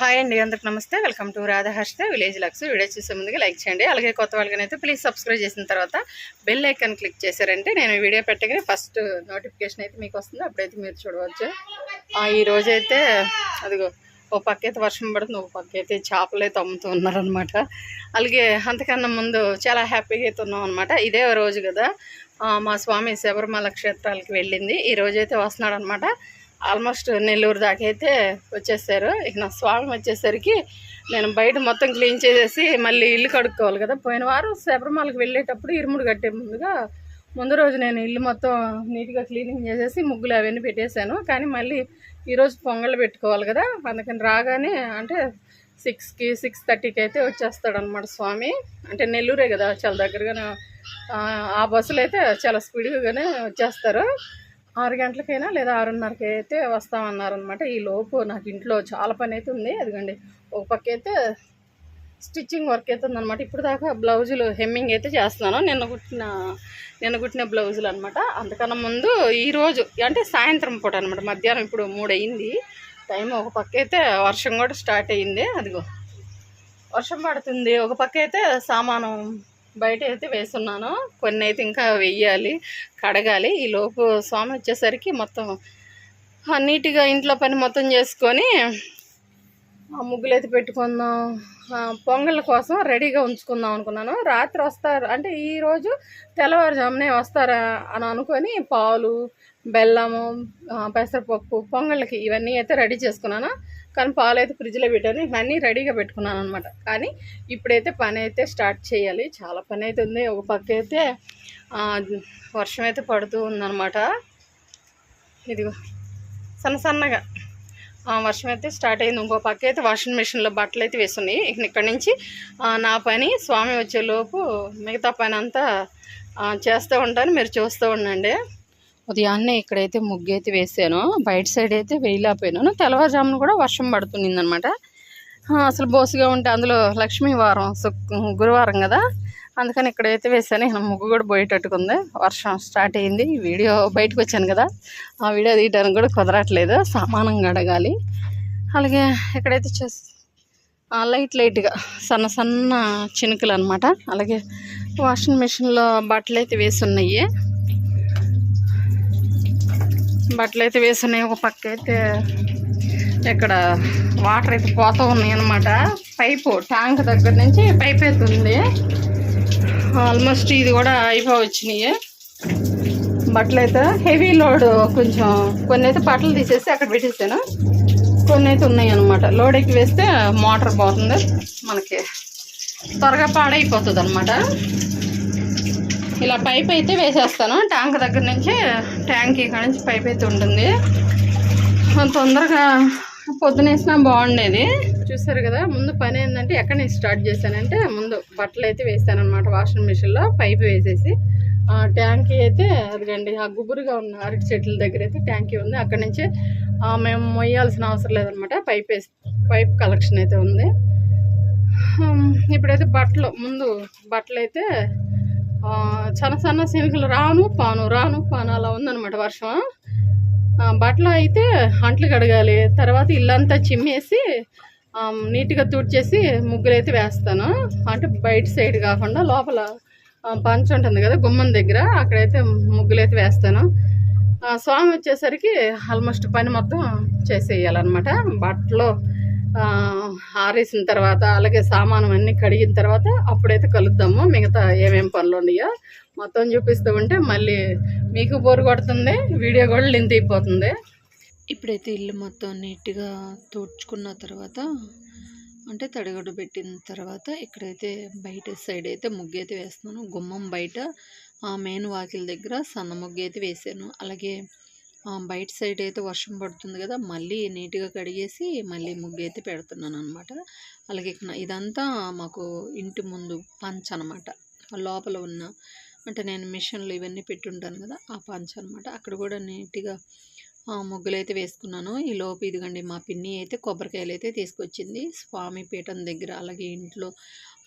Hi అండి అందరికి నమస్తే. Welcome to Radhaharsha village lux. Video చూసే ముందుగా లైక్ చేయండి. అలాగే కొత్త వాళ్ళకైతే ప్లీజ్ సబ్స్క్రైబ్ చేసిన తర్వాత బెల్ ఐకాన్ క్లిక్ చేశారంటే నేను వీడియో పెట్టగానే ఫస్ట్ నోటిఫికేషన్ అయితే మీకు వస్తుంది. అప్పుడైతే మీరు చూడవచ్చు. ఈ రోజైతే అదిగో ఓ పక్క అయితే వర్షం పడుతుంది ఒక పక్క అయితే చేపలు అయితే అమ్ముతూ ఉన్నారనమాట అలాగే అంతకన్నా ముందు చాలా హ్యాపీగా అయితే ఉన్నాం అనమాట ఇదే రోజు కదా మా స్వామి శబరిమల క్షేత్రాలకి వెళ్ళింది. ఈ రోజైతే వస్తున్నాడు అనమాట ఆల్మోస్ట్ నెల్లూరు దాకా అయితే వచ్చేసారు. ఇక నా స్వామి వచ్చేసరికి నేను బయట మొత్తం క్లీన్ చేసేసి మళ్ళీ ఇల్లు కడుక్కోవాలి కదా. పోయిన వారం శబరిమలకి వెళ్ళేటప్పుడు ఇరుముడు కట్టే ముందుగా ముందు రోజు నేను ఇల్లు మొత్తం నీట్గా క్లీనింగ్ చేసేసి ముగ్గులు అవన్నీ పెట్టేశాను. కానీ మళ్ళీ ఈరోజు పొంగల్ పెట్టుకోవాలి కదా. అందుకని రాగానే అంటే సిక్స్కి సిక్స్ థర్టీకి అయితే వచ్చేస్తాడు అనమాట స్వామి. అంటే నెల్లూరే కదా చాలా దగ్గరగానే ఆ బస్సులు అయితే చాలా స్పీడ్గానే వచ్చేస్తారు. ఆరు గంటలకైనా లేదా ఆరున్నరకి అయితే వస్తామన్నారనమాట ఈ లోపు నాకు ఇంట్లో చాలా పని అయితే ఉంది అదిగండి ఒక పక్క అయితే స్టిచ్చింగ్ వర్క్ అయితే అనమాట ఇప్పుడు దాకా బ్లౌజులు హెమ్మింగ్ అయితే చేస్తున్నాను. నిన్న కుట్టిన నిన్న కుట్టిన బ్లౌజులు అనమాట అంతకన్నా ముందు ఈరోజు అంటే సాయంత్రం పూట అనమాట మధ్యాహ్నం ఇప్పుడు మూడు అయింది టైం ఒక పక్క అయితే వర్షం కూడా స్టార్ట్ అయ్యింది అదిగో వర్షం పడుతుంది. ఒక పక్క అయితే సామానం బయట అయితే వేస్తున్నాను. కొన్ని అయితే ఇంకా వెయ్యాలి కడగాలి. ఈ లోపు స్వామి వచ్చేసరికి మొత్తం నీట్గా ఇంట్లో పని మొత్తం చేసుకొని ఆ ముగ్గులు అయితే పెట్టుకుందాం పొంగల్ కోసం రెడీగా ఉంచుకుందాం అనుకున్నాను. రాత్రి వస్తారు అంటే ఈరోజు తెల్లవారుజామునే వస్తారా అని అనుకొని పాలు బెల్లము పెసరపప్పు పొంగళ్ళకి ఇవన్నీ అయితే రెడీ చేసుకున్నాను. కానీ పాలు అయితే ఫ్రిడ్జ్లో పెట్టాను. ఇవన్నీ రెడీగా పెట్టుకున్నాను అనమాట కానీ ఇప్పుడైతే పని అయితే స్టార్ట్ చేయాలి. చాలా పని అయితే ఉంది. ఒక పక్క అయితే వర్షం అయితే పడుతూ ఉందన్నమాట. ఇదిగో సన్న సన్నగా వర్షం అయితే స్టార్ట్ అయింది. ఇంకో పక్క అయితే వాషింగ్ మిషన్లో బట్టలు అయితే వేస్తున్నాయి ఇక ఇక్కడ నుంచి నా పని స్వామి వచ్చేలోపు మిగతా పని అంతా చేస్తూ ఉంటాను. మీరు చూస్తూ ఉండండి. ఉదయాన్నే ఇక్కడైతే ముగ్గు అయితే వేసాను. బయట సైడ్ అయితే వేయలేకపోయినాను తెల్లవారుజామున కూడా వర్షం పడుతుందనమాట అసలు బోసుగా ఉంటే అందులో లక్ష్మీ వారం గురువారం కదా. అందుకని ఇక్కడైతే వేసాను. ఇక ముగ్గు కూడా పోయేటట్టుకుంది. వర్షం స్టార్ట్ అయింది. వీడియో బయటకు వచ్చాను కదా. ఆ వీడియో తీయడానికి కూడా కుదరట్లేదు. సామానంగా అడగాలి అలాగే ఇక్కడైతే చేస్ లైట్ లైట్గా సన్న సన్న చినుకులు అనమాట అలాగే వాషింగ్ మిషన్లో బట్టలు అయితే వేసి ఉన్నాయి బట్టలు అయితే వేసున్నాయి. ఒక పక్క అయితే ఇక్కడ వాటర్ అయితే పోతూ ఉన్నాయి అనమాట పైపు ట్యాంక్ దగ్గర నుంచి పైప్ అయితే ఉంది. ఆల్మోస్ట్ ఇది కూడా అయిపోవచ్చినాయి బట్టలు అయితే హెవీ లోడ్ కొంచెం కొన్ని అయితే బట్టలు తీసేసి అక్కడ పెట్టేసాను. కొన్ని అయితే ఉన్నాయి అనమాట లోడ్ ఎక్కి వేస్తే మోటార్ పోతుంది. మనకి త్వరగా పాడైపోతుంది అనమాట ఇలా పైప్ అయితే వేసేస్తాను. ట్యాంక్ దగ్గర నుంచి ట్యాంక్ ఇక్కడ నుంచి పైప్ అయితే ఉంటుంది. తొందరగా పొద్దునేసినా బాగుండేది. చూసారు కదా ముందు పని ఏంటంటే ఎక్కడ నేను స్టార్ట్ చేశానంటే ముందు బట్టలు అయితే వేసాను అనమాట వాషింగ్ మిషన్లో పైప్ వేసేసి. ఆ ట్యాంకీ అయితే అదిగండి ఆ గుబురుగా ఉన్న అరటి చెట్ల దగ్గర అయితే ట్యాంకీ ఉంది. అక్కడ నుంచి మేము మొయ్యాల్సిన అవసరం లేదనమాట పైప్ వేసి పైప్ కలెక్షన్ అయితే ఉంది. ఇప్పుడైతే బట్టలు ముందు బట్టలు అయితే ఆ, సన్న శనికలు రాను పాను రాను పాను అలా ఉందనమాట వర్షం. బట్టలు అయితే అంట్లు కడగాలి తర్వాత ఇల్లంతా చిమ్మేసి నీట్గా తుడిచేసి ముగ్గులు అయితే వేస్తాను. అంటే బయట సైడ్ కాకుండా లోపల పంచ ఉంటుంది కదా గుమ్మం దగ్గర అక్కడైతే ముగ్గులు అయితే వేస్తాను స్వామి వచ్చేసరికి ఆల్మోస్ట్ పని మొత్తం చేసేయాలన్నమాట. బట్టలు ఆరేసిన తర్వాత అలాగే సామానం అన్నీ కడిగిన తర్వాత అప్పుడైతే కలుద్దాము. మిగతా ఏమేం పనులు ఉన్నాయో మొత్తం చూపిస్తూ ఉంటే మళ్ళీ మీకు బోరు కొడుతుంది వీడియో కూడా లింత్ అయిపోతుంది. ఇప్పుడైతే ఇల్లు మొత్తం నీట్గా తుడుచుకున్న తర్వాత అంటే తడిగడ్డు పెట్టిన తర్వాత ఇక్కడైతే బయట సైడ్ అయితే ముగ్గు అయితే వేస్తున్నాను. గుమ్మం బయట ఆ మెయిన్ వాకిల దగ్గర సన్న ముగ్గు అయితే వేసాను. అలాగే బయట సైడ్ అయితే వర్షం పడుతుంది కదా మళ్ళీ నీట్గా కడిగేసి మళ్ళీ ముగ్గు అయితే పెడుతున్నాను అనమాట అలాగే ఇదంతా మాకు ఇంటి ముందు పంచ్ అనమాట లోపల ఉన్న అంటే నేను మిషన్లు ఇవన్నీ పెట్టుంటాను కదా ఆ పంచ్ అనమాట అక్కడ కూడా నీట్గా ముగ్గులు అయితే వేసుకున్నాను. ఈ లోపు ఇదిగండి మా పిన్ని అయితే కొబ్బరికాయలు అయితే తీసుకొచ్చింది. స్వామి పీఠం దగ్గర అలాగే ఇంట్లో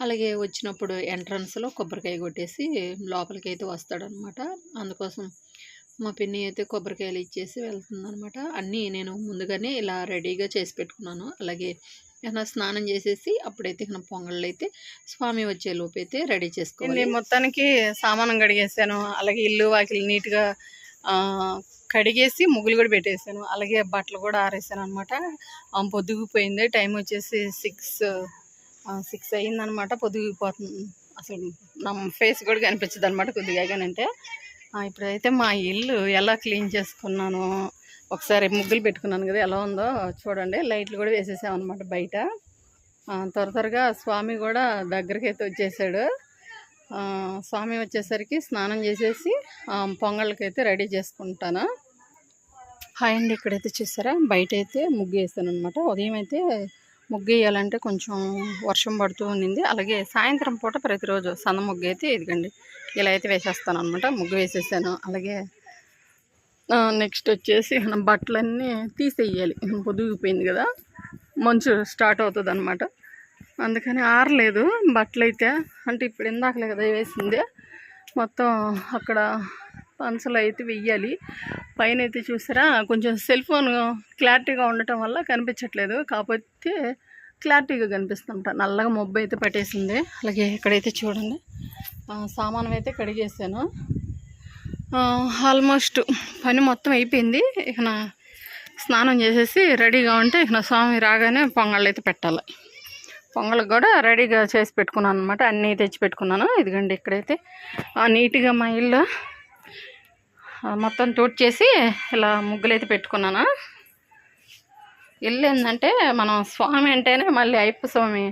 అలాగే వచ్చినప్పుడు ఎంట్రన్స్లో కొబ్బరికాయ కొట్టేసి లోపలికి అయితే వస్తాడనమాట అందుకోసం మా పిన్ని అయితే కొబ్బరికాయలు ఇచ్చేసి వెళ్తుందనమాట అన్నీ నేను ముందుగానే ఇలా రెడీగా చేసి పెట్టుకున్నాను. అలాగే ఏమైనా స్నానం చేసేసి అప్పుడైతే ఇక పొంగళ్ళు అయితే స్వామి వచ్చే లోపు అయితే రెడీ చేసుకోవాలి. నేను మొత్తానికి సామానం కడిగేసాను. అలాగే ఇల్లు వాకిలు నీట్గా కడిగేసి ముగ్గులు కూడా పెట్టేసాను. అలాగే బట్టలు కూడా ఆరేసాను అనమాట పొద్దుగుపోయింది. టైం వచ్చేసి సిక్స్ సిక్స్ అయిందనమాట పొద్దుగిపోతుంది అసలు నా ఫేస్ కూడా కనిపించదు అనమాట కొద్దిగా. అంటే ఇప్పుడైతే మా ఇల్లు ఎలా క్లీన్ చేసుకున్నాను ఒకసారి ముగ్గులు పెట్టుకున్నాను కదా ఎలా ఉందో చూడండి. లైట్లు కూడా వేసేసామన్నమాట బయట. త్వర త్వరగా స్వామి కూడా దగ్గరికి అయితే వచ్చేసాడు. స్వామి వచ్చేసరికి స్నానం చేసేసి పొంగళ్ళకైతే పొంగళ్ళకి అయితే రెడీ చేసుకుంటాను. హాయ్ అండి ఇక్కడైతే చూసారా? బయట అయితే ముగ్గు వేసాను అనమాట ఉదయం అయితే ముగ్గు వేయాలంటే కొంచెం వర్షం పడుతూ ఉండింది. అలాగే సాయంత్రం పూట ప్రతిరోజు సన్న ముగ్గు అయితే ఇదిగండి. ఇలా అయితే వేసేస్తాను అనమాట ముగ్గు వేసేసాను. అలాగే నెక్స్ట్ వచ్చేసి మనం బట్టలన్నీ తీసేయాలి. పొదిగిపోయింది కదా? మంచు స్టార్ట్ అవుతుంది అనమాట అందుకని ఆరలేదు బట్టలు అయితే అంటే ఇప్పుడు ఇందాకలే కదా వేసింది. మొత్తం అక్కడ పంచలు అయితే వెయ్యాలి. పైన అయితే చూసారా కొంచెం సెల్ ఫోన్ క్లారిటీగా ఉండటం వల్ల కనిపించట్లేదు. కాకపోతే క్లారిటీగా కనిపిస్తుంట నల్లగా మొబ్బు అయితే పట్టేసింది. అలాగే ఇక్కడైతే చూడండి. ఆ, సామానం అయితే కడిగేసాను ఆల్మోస్ట్ పని మొత్తం అయిపోయింది. ఇక నా స్నానం చేసేసి రెడీగా ఉంటే ఇక నా స్వామి రాగానే పొంగళ్ళు అయితే పెట్టాలి. పొంగల్ కూడా రెడీగా చేసి పెట్టుకున్నాను అనమాట అన్నీ తెచ్చి పెట్టుకున్నాను. ఇదిగండి ఇక్కడైతే. నీట్గా మా ఇల్లు మొత్తం తోడ్ చేసి ఇలా ముగ్గులు అయితే పెట్టుకున్నాను? ఇల్లు ఏంటంటే మనం స్వామి అంటేనే మళ్ళీ అయ్యప్ప స్వామి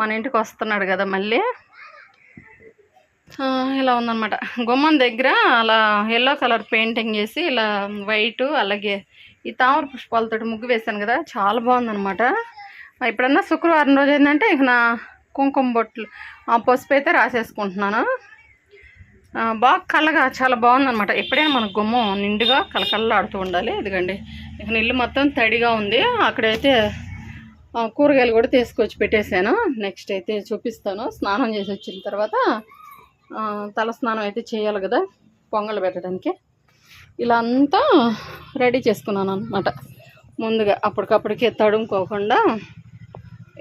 మన ఇంటికి వస్తున్నాడు కదా మళ్ళీ. ఇలా ఉందన్నమాట. గుమ్మం దగ్గర అలా ఎల్లో కలర్ పెయింటింగ్ చేసి ఇలా వైటు అలాగే ఈ తామర పుష్పాలతో ముగ్గు వేశాను కదా చాలా బాగుందన్నమాట. ఎప్పుడన్నా శుక్రవారం రోజు ఏంటంటే ఇక నా కుంకుమ బొట్లు ఆ పసుపు అయితే రాసేసుకుంటున్నాను. బాగా కళ్ళగా చాలా బాగుందన్నమాట. ఎప్పుడైనా మన గుమ్మం నిండుగా కలకల్లాడుతూ ఉండాలి. ఇదిగండి ఇక నీళ్ళు మొత్తం తడిగా ఉంది. అక్కడైతే కూరగాయలు కూడా తీసుకొచ్చి పెట్టేశాను. నెక్స్ట్ అయితే చూపిస్తాను. స్నానం చేసి వచ్చిన తర్వాత తల స్నానం అయితే చేయాలి కదా పొంగలు పెట్టడానికి. ఇలా అంతా రెడీ చేసుకున్నాను అనమాట ముందుగా అప్పటికప్పటికే తడుముకోకుండా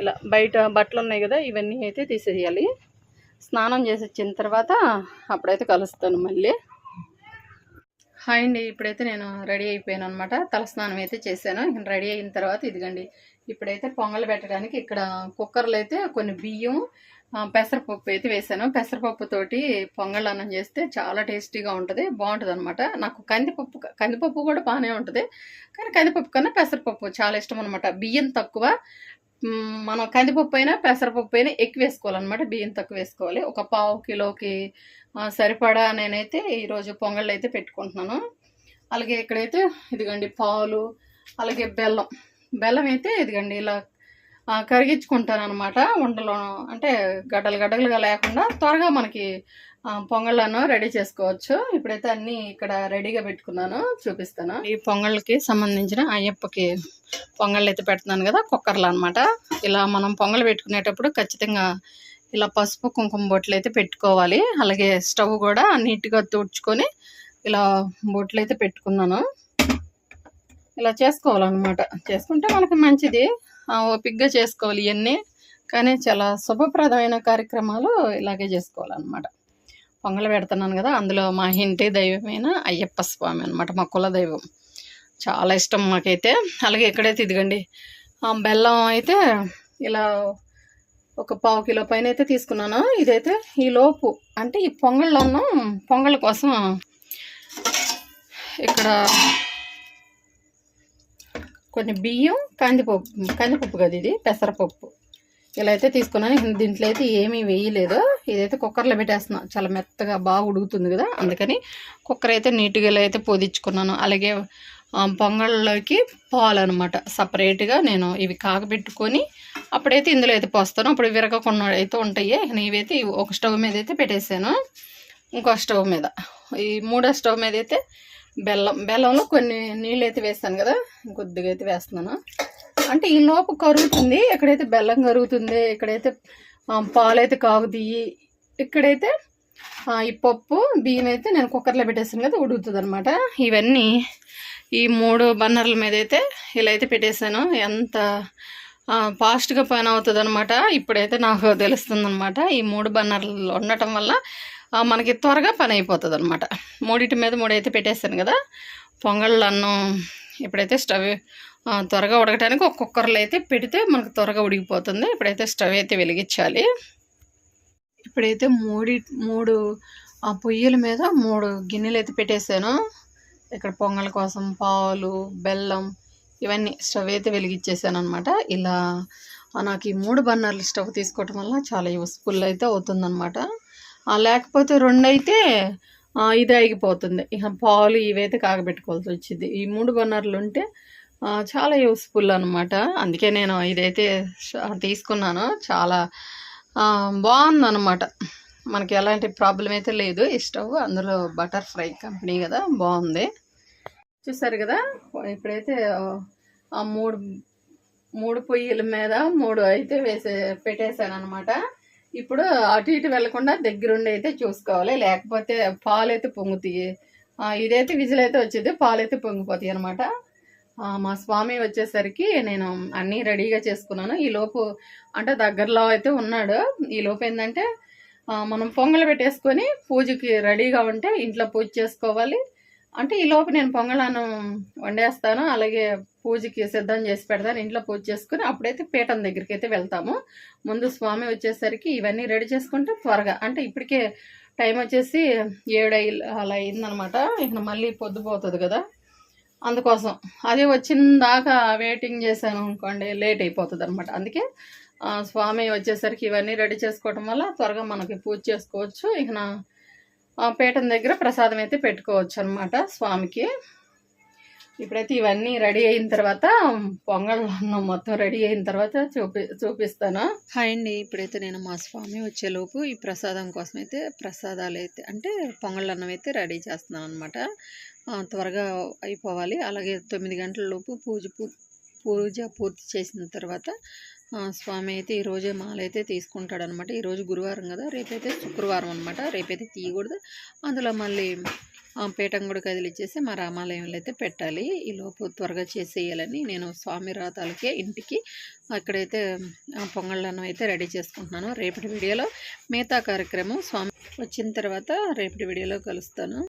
ఇలా బయట బట్టలు ఉన్నాయి కదా ఇవన్నీ అయితే తీసేయాలి. స్నానం చేసి వచ్చిన తర్వాత అప్పుడైతే కలుస్తాను మళ్ళీ. హాయ్ అండి ఇప్పుడైతే నేను రెడీ అయిపోయాను అనమాట తలస్నానం అయితే చేశాను. రెడీ అయిన తర్వాత ఇదిగండి ఇప్పుడైతే పొంగల్ పెట్టడానికి ఇక్కడ కుక్కర్లో అయితే కొన్ని బియ్యం పెసరపప్పు అయితే వేసాను పెసరపప్పు తోటి పొంగల్ అన్నం చేస్తే చాలా టేస్టీగా ఉంటుంది బాగుంటుంది అనమాట నాకు కందిపప్పు కందిపప్పు కూడా బాగానే ఉంటుంది. కానీ కందిపప్పు కన్నా పెసరపప్పు చాలా ఇష్టం అనమాట బియ్యం తక్కువ మనం కందిపప్పు అయినా పెసరపప్పు అయినా ఎక్కువ వేసుకోవాలన్నమాట బియ్యం తక్కువ వేసుకోవాలి. ఒక పావు కిలోకి సరిపడా నేనైతే ఈరోజు పొంగళ్ళు అయితే పెట్టుకుంటున్నాను. అలాగే ఇక్కడైతే ఇదిగండి పాలు అలాగే బెల్లం. బెల్లం అయితే ఇదిగండి ఇలా కరిగించుకుంటాను అనమాట ఉండలో. అంటే గడ్డలు గడ్డలుగా లేకుండా త్వరగా మనకి పొంగళ్ళను రెడీ చేసుకోవచ్చు. ఇప్పుడైతే అన్నీ ఇక్కడ రెడీగా పెట్టుకున్నాను చూపిస్తాను. ఈ పొంగళ్ళకి సంబంధించిన అయ్యప్పకి పొంగళ్ళు అయితే పెడుతున్నాను కదా కుక్కర్లు అనమాట ఇలా మనం పొంగల్ పెట్టుకునేటప్పుడు ఖచ్చితంగా ఇలా పసుపు కుంకుమ బొట్లు అయితే పెట్టుకోవాలి. అలాగే స్టవ్ కూడా నీట్గా తుడుచుకొని ఇలా బొట్లు అయితే పెట్టుకున్నాను. ఇలా చేసుకోవాలన్నమాట. చేసుకుంటే మనకి మంచిది. ఓపిక్గా ఓపిగ్గా చేసుకోవాలి ఇవన్నీ కానీ చాలా శుభప్రదమైన కార్యక్రమాలు ఇలాగే చేసుకోవాలన్నమాట. పొంగల్ పెడుతున్నాను కదా అందులో మా ఇంటి దైవమైన అయ్యప్ప స్వామి అనమాట మా కుల దైవం. చాలా ఇష్టం మాకైతే. అలాగే ఎక్కడైతే ఇదిగండి బెల్లం అయితే ఇలా ఒక పావు కిలో పైన అయితే తీసుకున్నాను. ఇదైతే ఈ లోపు అంటే ఈ పొంగళ్ళను పొంగల్ కోసం ఇక్కడ కొన్ని బియ్యం కందిపప్పు కందిపప్పు కదా ఇది పెసరపప్పు. ఇలా అయితే తీసుకున్నాను. దీంట్లో అయితే ఏమీ వేయలేదు. ఇదైతే కుక్కర్లో పెట్టేస్తున్నా. చాలా మెత్తగా బాగా ఉడుకుతుంది కదా. అందుకని కుక్కర్ అయితే నీట్గా ఇలా అయితే పొదిచ్చుకున్నాను అలాగే పొంగళ్ళలోకి పాలు అనమాట సపరేట్గా నేను ఇవి కాగబెట్టుకొని అప్పుడైతే ఇందులో అయితే పోస్తాను. అప్పుడు విరగకుండా అయితే ఉంటాయి. నేను ఇవైతే ఒక స్టవ్ మీద అయితే పెట్టేశాను ఇంకో స్టవ్ మీద. ఈ మూడో స్టవ్ మీద అయితే బెల్లం బెల్లంలో కొన్ని నీళ్ళు అయితే వేస్తాను కదా కొద్దిగా అయితే వేస్తున్నాను. అంటే ఈ లోపు కరుగుతుంది ఎక్కడైతే బెల్లం కరుగుతుంది ఇక్కడైతే పాలైతే కాగుతాయి. ఇక్కడైతే ఈ పప్పు బియ్యం అయితే నేను కుక్కర్లో పెట్టేసాను కదా ఉడుగుతుంది అనమాట ఇవన్నీ ఈ మూడు బన్నర్ల మీద అయితే ఇలా అయితే పెట్టేశాను. ఎంత ఫాస్ట్గా పని అవుతుంది అనమాట ఇప్పుడైతే నాకు తెలుస్తుంది అనమాట ఈ మూడు బన్నర్లు ఉండటం వల్ల మనకి త్వరగా పని అయిపోతుంది అనమాట మూడింటి మీద మూడైతే పెట్టేస్తాను కదా. పొంగళ్ళు అన్నం ఇప్పుడైతే స్టవ్ త్వరగా ఉడకడానికి ఒక కుక్కర్లో అయితే పెడితే మనకు త్వరగా ఉడికిపోతుంది. ఇప్పుడైతే స్టవ్ అయితే వెలిగించాలి ఇప్పుడైతే మూడి మూడు ఆ పొయ్యిల మీద మూడు గిన్నెలు అయితే పెట్టేశాను. ఇక్కడ పొంగల్ కోసం పాలు బెల్లం ఇవన్నీ స్టవ్ అయితే వెలిగించేసాను అనమాట ఇలా నాకు ఈ మూడు బర్నర్లు స్టవ్ తీసుకోవటం వల్ల చాలా యూస్ఫుల్ అయితే అవుతుందన్నమాట. లేకపోతే రెండు అయితే ఇది ఆగిపోతుంది. ఇక పాలు ఇవైతే కాగబెట్టుకోవాల్సి వచ్చింది. ఈ మూడు బర్నర్లు ఉంటే చాలా యూస్ఫుల్ అనమాట అందుకే నేను ఇదైతే తీసుకున్నాను. చాలా బాగుందన్నమాట. మనకి ఎలాంటి ప్రాబ్లం అయితే లేదు. ఈ స్టవ్ అందులో బటర్ ఫ్రై కంపెనీ కదా బాగుంది. చూసారు కదా ఇప్పుడైతే ఆ మూడు మూడు పొయ్యిల మీద మూడు అయితే వేసే పెట్టేశాను అనమాట ఇప్పుడు అటు ఇటు వెళ్ళకుండా దగ్గరుండి అయితే చూసుకోవాలి. లేకపోతే పాలు అయితే పొంగుతాయి ఇదైతే విజిల్ అయితే వచ్చేది పాలు అయితే పొంగిపోతాయి అనమాట మా స్వామి వచ్చేసరికి నేను అన్నీ రెడీగా చేసుకున్నాను. ఈ లోపు అంటే దగ్గరలో అయితే ఉన్నాడు. ఈ లోపు ఏంటంటే మనం పొంగలు పెట్టేసుకొని పూజకి రెడీగా ఉంటే ఇంట్లో పూజ చేసుకోవాలి. అంటే ఈ లోపు నేను పొంగలను వండేస్తాను. అలాగే పూజకి సిద్ధం చేసి పెడతాను. ఇంట్లో పూజ చేసుకుని అప్పుడైతే పీఠం దగ్గరికి అయితే వెళ్తాము. ముందు స్వామి వచ్చేసరికి ఇవన్నీ రెడీ చేసుకుంటే త్వరగా అంటే ఇప్పటికే టైం వచ్చేసి ఏడు అలా అయిందనమాట. ఇక మళ్ళీ పొద్దుపోతుంది కదా. అందుకోసం అది వచ్చిన దాకా వెయిటింగ్ చేశాను అనుకోండి లేట్ అయిపోతుంది అనమాట అందుకే స్వామి వచ్చేసరికి ఇవన్నీ రెడీ చేసుకోవటం వల్ల త్వరగా మనకి పూజ చేసుకోవచ్చు. ఇక నా పీఠం దగ్గర ప్రసాదం అయితే పెట్టుకోవచ్చు అనమాట స్వామికి. ఇప్పుడైతే ఇవన్నీ రెడీ అయిన తర్వాత పొంగల్ అన్నం మొత్తం రెడీ అయిన తర్వాత చూపి చూపిస్తాను. హాయ్ అండి ఇప్పుడైతే నేను మా స్వామి వచ్చేలోపు ఈ ప్రసాదం కోసం అయితే ప్రసాదాలు అయితే అంటే పొంగల్ అన్నం అయితే రెడీ చేస్తున్నాను అనమాట త్వరగా అయిపోవాలి. అలాగే తొమ్మిది గంటల లోపు పూజ పూజ పూర్తి చేసిన తర్వాత స్వామి అయితే ఈరోజే మాల అయితే తీసుకుంటాడు అనమాట ఈరోజు గురువారం కదా రేపైతే శుక్రవారం అనమాట. రేపైతే తీయకూడదు. అందులో మళ్ళీ పీఠం కూడా కదిలిచ్చేసి మా రామాలయంలో అయితే పెట్టాలి. ఈలోపు త్వరగా చేసేయాలని నేను స్వామి రాతాలకే ఇంటికి అక్కడైతే ఆ, పొంగళ్ళన్నం అయితే రెడీ చేసుకుంటున్నాను. రేపటి వీడియోలో మిగతా కార్యక్రమం స్వామి వచ్చిన తర్వాత రేపటి వీడియోలో కలుస్తాను.